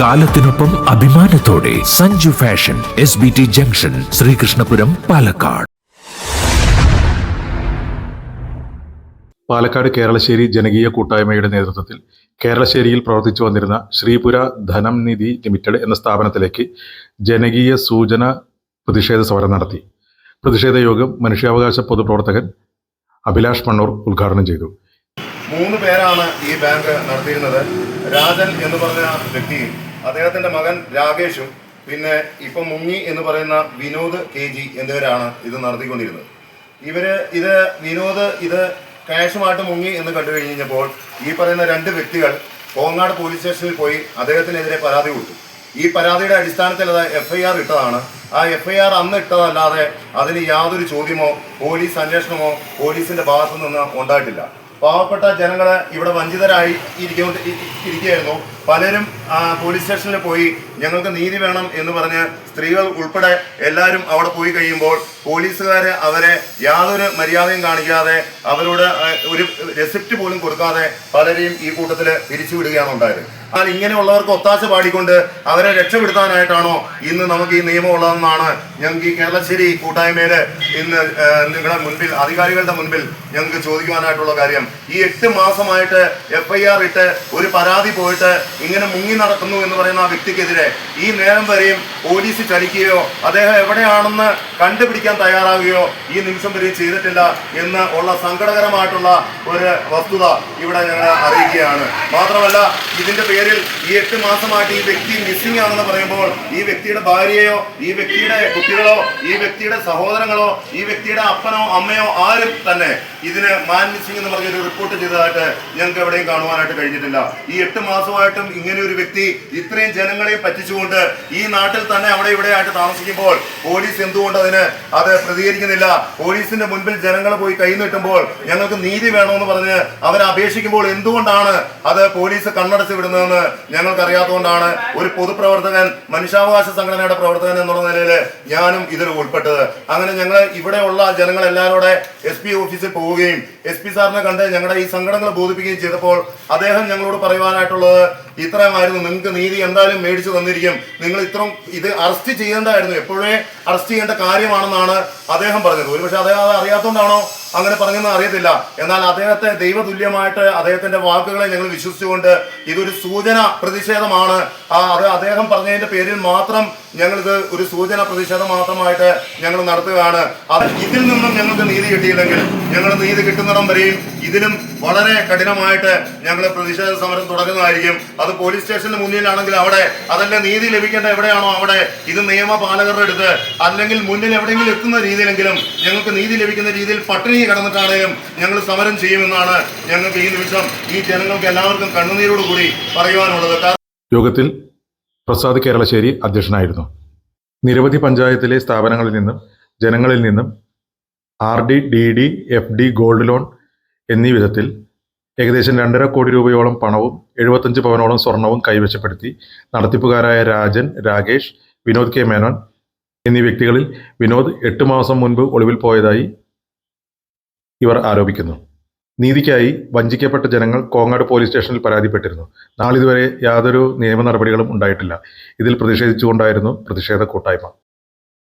കാലത്തിനൊപ്പം അഭിമാനത്തോടെ Sanju fashion S B T junction Sreekrishnapuram Palakkad. Palakkad Keralassery ജനകീയ കൂട്ടായ്മയുടെ നേതൃത്വത്തിൽ കേരളശ്ശേരിയിൽ പ്രവർത്തിച്ചു വന്നിരുന്ന ശ്രീപുര ധനം നിധി ലിമിറ്റഡ് എന്ന സ്ഥാപനത്തിലേക്ക് ജനകീയ സൂചന പ്രതിഷേധ സമരം നടത്തി. പ്രതിഷേധ യോഗം മനുഷ്യാവകാശ പൊതുപ്രവർത്തകൻ അഭിലാഷ് മണ്ണൂർ ഉദ്ഘാടനം ചെയ്തു. മൂന്ന് പേരാണ് ഈ ബാങ്ക് നടത്തിയിരുന്നത്. രാജൻ എന്ന് പറഞ്ഞ വ്യക്തിയും അദ്ദേഹത്തിന്റെ മകൻ രാകേഷും പിന്നെ ഇപ്പം മുങ്ങി എന്ന് പറയുന്ന വിനോദ് കെ ജി എന്നിവരാണ് ഇത് നടത്തിക്കൊണ്ടിരുന്നത്. ഇവർ ഇത് വിനോദ് ഇത് ക്യാഷുമായിട്ട് മുങ്ങി എന്ന് കണ്ടു കഴിഞ്ഞപ്പോൾ ഈ പറയുന്ന രണ്ട് വ്യക്തികൾ കോങ്ങാട് പോലീസ് സ്റ്റേഷനിൽ പോയി അദ്ദേഹത്തിനെതിരെ പരാതി കൊടുത്തു. ഈ പരാതിയുടെ അടിസ്ഥാനത്തിൽ അത് എഫ് ഐ ആർ ഇട്ടതാണ്. ആ എഫ് ഐ ആർ അന്ന് ഇട്ടതല്ലാതെ അതിന് യാതൊരു ചോദ്യമോ പോലീസ് അന്വേഷണമോ പോലീസിന്റെ ഭാഗത്തു നിന്ന് ഉണ്ടായിട്ടില്ല. പാവപ്പെട്ട ജനങ്ങൾ ഇവിടെ വഞ്ചിതരായി ഇരിക്കും ഇരിക്കുകയായിരുന്നു. പലരും പോലീസ് സ്റ്റേഷനിൽ പോയി ഞങ്ങൾക്ക് നീതി വേണം എന്ന് പറഞ്ഞ് സ്ത്രീകൾ ഉൾപ്പെടെ എല്ലാവരും അവിടെ പോയി കഴിയുമ്പോൾ പോലീസുകാർ അവരെ യാതൊരു മര്യാദയും കാണിക്കാതെ അവരോട് ഒരു റെസിപ്റ്റ് പോലും കൊടുക്കാതെ പലരെയും ഈ കൂട്ടത്തിൽ പിരിച്ചുവിടുകയാണ് ഉണ്ടായത്. എന്നാൽ ഇങ്ങനെയുള്ളവർക്ക് ഒത്താശ പാടിക്കൊണ്ട് അവരെ രക്ഷപ്പെടുത്താനായിട്ടാണോ ഇന്ന് നമുക്ക് ഈ നിയമം ഉള്ളതെന്നാണ് ഞങ്ങൾക്ക് ഈ കേരളശ്ശേരി കൂട്ടായ്മയിൽ ഇന്ന് നിങ്ങളുടെ മുൻപിൽ അധികാരികളുടെ മുൻപിൽ ഞങ്ങൾക്ക് ചോദിക്കുവാനായിട്ടുള്ള കാര്യം. ഈ എട്ട് മാസമായിട്ട് എഫ് ഐ ആർ ഇട്ട് ഒരു പരാതി പോയിട്ട് ഇങ്ങനെ മുങ്ങി നടക്കുന്നു എന്ന് പറയുന്ന ആ വ്യക്തിക്കെതിരെ ഈ നേരം വരെയും പോലീസ് ചലിക്കുകയോ അദ്ദേഹം എവിടെയാണെന്ന് കണ്ടുപിടിക്കാൻ തയ്യാറാകുകയോ ഈ നിമിഷം വരെയും ചെയ്തിട്ടില്ല എന്ന് ഉള്ള സങ്കടകരമായിട്ടുള്ള ഒരു വസ്തുത ഇവിടെ ഞങ്ങൾ അറിയിക്കുകയാണ്. മാത്രമല്ല ഇതിന്റെ പേരിൽ ഈ എട്ട് മാസമായിട്ട് ഈ വ്യക്തി മിസ്സിംഗ് ആണെന്ന് പറയുമ്പോൾ ഈ വ്യക്തിയുടെ ഭാര്യയോ ഈ വ്യക്തിയുടെ കുട്ടികളോ ഈ വ്യക്തിയുടെ സഹോദരങ്ങളോ ഈ വ്യക്തിയുടെ അപ്പനോ അമ്മയോ ആരും തന്നെ ഇതിന് മാൻ മിസ്സിംഗ് എന്ന് പറഞ്ഞൊരു റിപ്പോർട്ട് ചെയ്തതായിട്ട് ഞങ്ങൾക്ക് എവിടെയും കാണുവാനായിട്ട് കഴിഞ്ഞിട്ടില്ല. ഈ എട്ട് മാസമായിട്ടും ഇങ്ങനെ ഒരു വ്യക്തി ഇത്രയും ജനങ്ങളെയും പറ്റിച്ചുകൊണ്ട് ഈ നാട്ടിൽ തന്നെ അവിടെ ഇവിടെ ആയിട്ട് താമസിക്കുമ്പോൾ പോലീസ് എന്തുകൊണ്ട് അതിന് അത് പ്രതികരിക്കുന്നില്ല? പോലീസിന്റെ മുൻപിൽ ജനങ്ങൾ പോയി കൈ നീട്ടുമ്പോൾ ഞങ്ങൾക്ക് നീതി വേണമെന്ന് പറഞ്ഞ് അവരെ അപേക്ഷിക്കുമ്പോൾ എന്തുകൊണ്ടാണ് അത് പോലീസ് കണ്ണടച്ച് വിടുന്നതെന്ന് ഞങ്ങൾക്ക് അറിയാത്തതുകൊണ്ടാണ് ഒരു പൊതുപ്രവർത്തകൻ മനുഷ്യാവകാശ സംഘടനയുടെ പ്രവർത്തകൻ എന്നുള്ള നിലയിൽ ഞാനും ഇതിൽ ഉൾപ്പെട്ടത്. അങ്ങനെ ഞങ്ങൾ ഇവിടെയുള്ള ജനങ്ങൾ എല്ലാവരോടെ എസ് പി ഓഫീസിൽ പോവുകയും എസ് പി സാറിനെ കണ്ട് ഞങ്ങളുടെ ഈ സങ്കടങ്ങൾ ബോധിപ്പിക്കുകയും ചെയ്തപ്പോൾ അദ്ദേഹം ഞങ്ങളോട് പറയുവാനായിട്ടുള്ളത് ഇത്രയുമായിരുന്നു നിങ്ങൾക്ക് നീതി എന്തായാലും മേടിച്ചു തന്നിരിക്കും. നിങ്ങൾ ഇത്രയും ഇത് അറസ്റ്റ് ചെയ്യേണ്ടായിരുന്നു എപ്പോഴേ അറസ്റ്റ് ചെയ്യേണ്ട കാര്യമാണെന്നാണ് അദ്ദേഹം പറഞ്ഞത്. ഒരുപക്ഷെ അദ്ദേഹം അത് അറിയാത്തതുകൊണ്ടാണോ അങ്ങനെ പറഞ്ഞെന്ന് അറിയത്തില്ല. എന്നാൽ അദ്ദേഹത്തെ ദൈവതുല്യമായിട്ട് അദ്ദേഹത്തിന്റെ വാക്കുകളെ ഞങ്ങൾ വിശ്വസിച്ചുകൊണ്ട് ഇതൊരു സൂചന പ്രതിഷേധമാണ്. അത് അദ്ദേഹം പറഞ്ഞതിന്റെ പേരിൽ മാത്രം ഞങ്ങളിത് ഒരു സൂചന പ്രതിഷേധം മാത്രമായിട്ട് ഞങ്ങൾ നടത്തുകയാണ്. അത് ഇതിൽ നിന്നും ഞങ്ങൾക്ക് നീതി കിട്ടിയില്ലെങ്കിൽ ഞങ്ങൾ നീതി കിട്ടുന്നിടം വരെയും ഇതിലും വളരെ കഠിനമായിട്ട് ഞങ്ങൾ പ്രതിഷേധ സമരം തുടങ്ങുന്നതായിരിക്കും. അത് പോലീസ് സ്റ്റേഷന് മുന്നിലാണെങ്കിൽ അവിടെ അതല്ല നീതി ലഭിക്കേണ്ട എവിടെയാണോ അവിടെ? ഇത് നിയമപാലകരുടെ അടുത്ത്. അല്ലെങ്കിൽ മുന്നിൽ എവിടെയെങ്കിലും എത്തുന്ന രീതിയിലെങ്കിലും ഞങ്ങൾക്ക് നീതി ലഭിക്കുന്ന രീതിയിൽ പട്ടിണി കടന്നിട്ടാണെങ്കിലും ഞങ്ങൾ സമരം ചെയ്യുമെന്നാണ് ഞങ്ങൾക്ക് ഈ നിമിഷം ഈ ജനങ്ങൾക്ക് എല്ലാവർക്കും കണ്ണുനീരോടുകൂടി പറയുവാനുള്ളത്. യോഗത്തിൽ പ്രസാദ് കേരളശ്ശേരി അധ്യക്ഷനായിരുന്നു. നിരവധി പഞ്ചായത്തിലെ സ്ഥാപനങ്ങളിൽ നിന്നും ജനങ്ങളിൽ നിന്നും R D D D F D gold loan എന്നീ വിധത്തിൽ ഏകദേശം രണ്ടര കോടി രൂപയോളം പണവും എഴുപത്തഞ്ച് പവനോളം സ്വർണവും കൈവശപ്പെടുത്തി നടത്തിപ്പുകാരായ രാജൻ രാകേഷ് വിനോദ് കെ. മേനോൻ എന്നീ വ്യക്തികളിൽ വിനോദ് എട്ട് മാസം മുൻപ് ഒളിവിൽ പോയതായി ഇവർ ആരോപിക്കുന്നു. നീതിക്കായി വഞ്ചിക്കപ്പെട്ട ജനങ്ങൾ കോങ്ങാട് പോലീസ് സ്റ്റേഷനിൽ പരാതിപ്പെട്ടിരുന്നു. നാളിതുവരെ യാതൊരു നിയമ നടപടികളും ഉണ്ടായിട്ടില്ല. ഇതിൽ പ്രതിഷേധിച്ചുകൊണ്ടായിരുന്നു പ്രതിഷേധ കൂട്ടായ്മ.